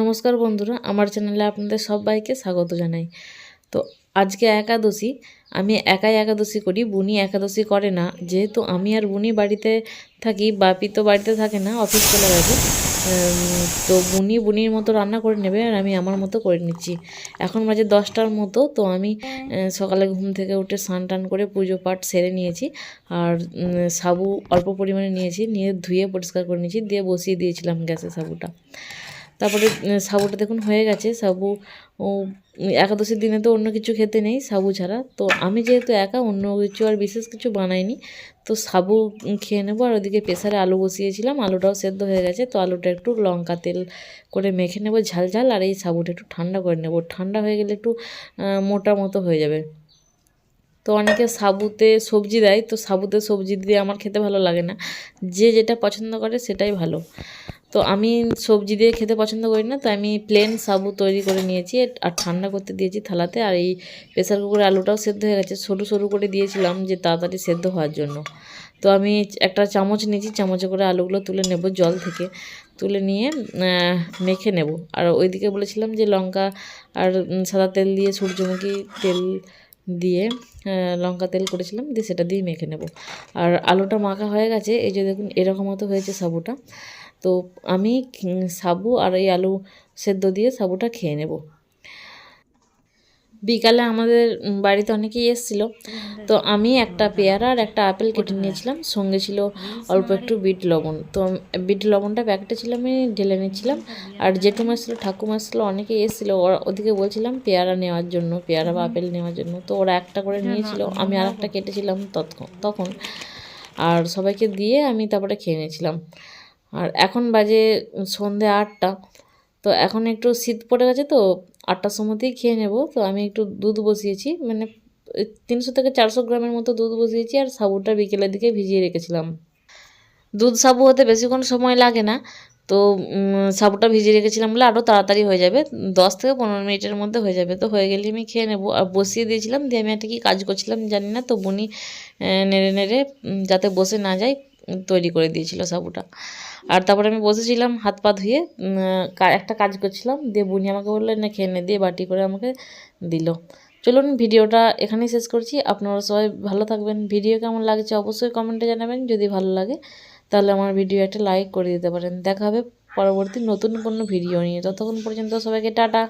নমস্কার বন্ধুরা, আমার চ্যানেলে আপনাদের সবাইকে স্বাগত জানাই। তো আজকে একাদশী, আমি একাই একাদশী করি, বুনি একাদশী করে না। যেহেতু আমি আর বুনি বাড়িতে থাকি, বাপি তো বাড়িতে থাকে না, অফিস চলে গেছে তো বুনি বুনির মতো রান্না করে নেবে আর আমি আমার মতো করে নিচ্ছি। এখন বাজে দশটার মতো, তো আমি সকালে ঘুম থেকে উঠে স্নান টান করে পুজো পাঠ সেরে নিয়েছি আর সাবু অল্প পরিমাণে নিয়েছি, নিয়ে ধুয়ে পরিষ্কার করে নিয়েছি, দিয়ে বসিয়ে দিয়েছিলাম গ্যাসে সাবুটা। তারপরে সাবুটা দেখুন হয়ে গেছে। সাবু একাদশীর দিনে তো অন্য কিছু খেতে নেই সাবু ছাড়া। তো আমি যেহেতু একা, অন্য কিছু আর বিশেষ কিছু বানাইনি। তো সাবু খেয়ে নেব। আর ওদিকে প্রেসারে আলু বসিয়েছিলাম। আলুটাও সেদ্ধ হয়ে গেছে। তো আলুটা একটু লঙ্কা তেল করে মেখে নেব ঝাল ঝাল। আর এই সাবুটা একটু ঠান্ডা করে নেব। ঠান্ডা হয়ে গেলে একটু মোটা মতো হয়ে যাবে। তো অনেকে সাবুতে সবজি দেয়। তো সাবুতে সবজি দিয়ে আমার খেতে ভালো লাগে না। যে যেটা পছন্দ করে সেটাই ভালো। তো আমি সবজি দিয়ে খেতে পছন্দ করি না, তো আমি প্লেন সাবু তৈরি করে নিয়েছি আর ঠান্ডা করতে দিয়েছি থালাতে আর এই প্রেশার কুকারে আলুটাও সেদ্ধ হয়ে গেছে। সরু সরু করে দিয়েছিলাম যে তাড়াতাড়ি সেদ্ধ হওয়ার জন্য। তো আমি একটা চামচ নিয়েছি, চামচে করে আলুগুলো তুলে নেব জল থেকে। তুলে নিয়ে মেখে নেব। আর ওইদিকে বলেছিলাম যে লঙ্কা আর সাদা তেল দিয়ে সূর্যমুখী তেল দিয়ে লঙ্কা তেল করেছিলাম দিয়ে সেটা দিয়ে মেখে নেব। আর আলুটা মাখা হয়ে গেছে, এই যে দেখুন এরকম মতো হয়েছে সাবুটা। তো আমি সাবু আর এই আলু সেদ্ধ দিয়ে সাবুটা খেয়ে নেব। বিকালে আমাদের বাড়িতে অনেকেই এসেছিল। তো আমি একটা পেয়ারা আর একটা আপেল কেটে নিয়েছিলাম। সঙ্গে ছিল অল্প একটু বিট লবণ। তো বিট লবণটা প্যাকেটে ছিল আমি ঢেলে নিয়েছিলাম আর জেঠুমা ছিল ঠাকুমা ছিল অনেকেই এসেছিল। ওরা ওদিকে বলছিলাম পেয়ারা নেওয়ার জন্য পেয়ারা বা আপেল নেওয়ার জন্য। তো ওরা একটা করে নিয়েছিল আমি আর একটা কেটেছিলাম তৎক্ষণ তখন। আর সবাইকে দিয়ে আমি তারপরে খেয়ে নিয়েছিলাম। আর এখন বাজে সন্ধে আটটা, তো এখন একটু শীত পড়ে গেছে তো আটটার সময়তেই খেয়ে নেব। তো আমি একটু দুধ বসিয়েছি মানে তিনশো থেকে চারশো গ্রামের মতো দুধ বসিয়েছি আর সাবুটা বিকেলের দিকে ভিজিয়ে রেখেছিলাম। দুধ সাবু হতে বেশিক্ষণ সময় লাগে না তো সাবুটা ভিজিয়ে রেখেছিলাম বলে আরও তাড়াতাড়ি হয়ে যাবে। দশ থেকে পনেরো মিনিটের মধ্যে হয়ে যাবে। তো হয়ে গেলে আমি খেয়ে নেব। আর বসিয়ে দিয়েছিলাম, দিয়ে আমি একটা কি কাজ করছিলাম জানি না, তো বুনি নেড়ে নেড়ে যাতে বসে না যায়, তৈরি করে দিয়েছিল সাবুটা। আর তারপরে আমি বসেছিলাম হাত পা ধুয়ে একটা কাজ করছিলাম, দিয়ে বুনি আমাকে বলল, না, খেয়ে নে দিয়ে বাটি করে আমাকে দিল। চলুন, ভিডিওটা এখানেই শেষ করছি। আপনারা সবাই ভালো থাকবেন। ভিডিও কেমন লাগছে অবশ্যই কমেন্টে জানাবেন, যদি ভালো লাগে। তাহলে আমার ভিডিও একটা লাইক করে দিতে পারেন। দেখা হবে পরবর্তী নতুন কোনো ভিডিও নিয়ে। ততক্ষণ পর্যন্ত সবাইকে টাটা।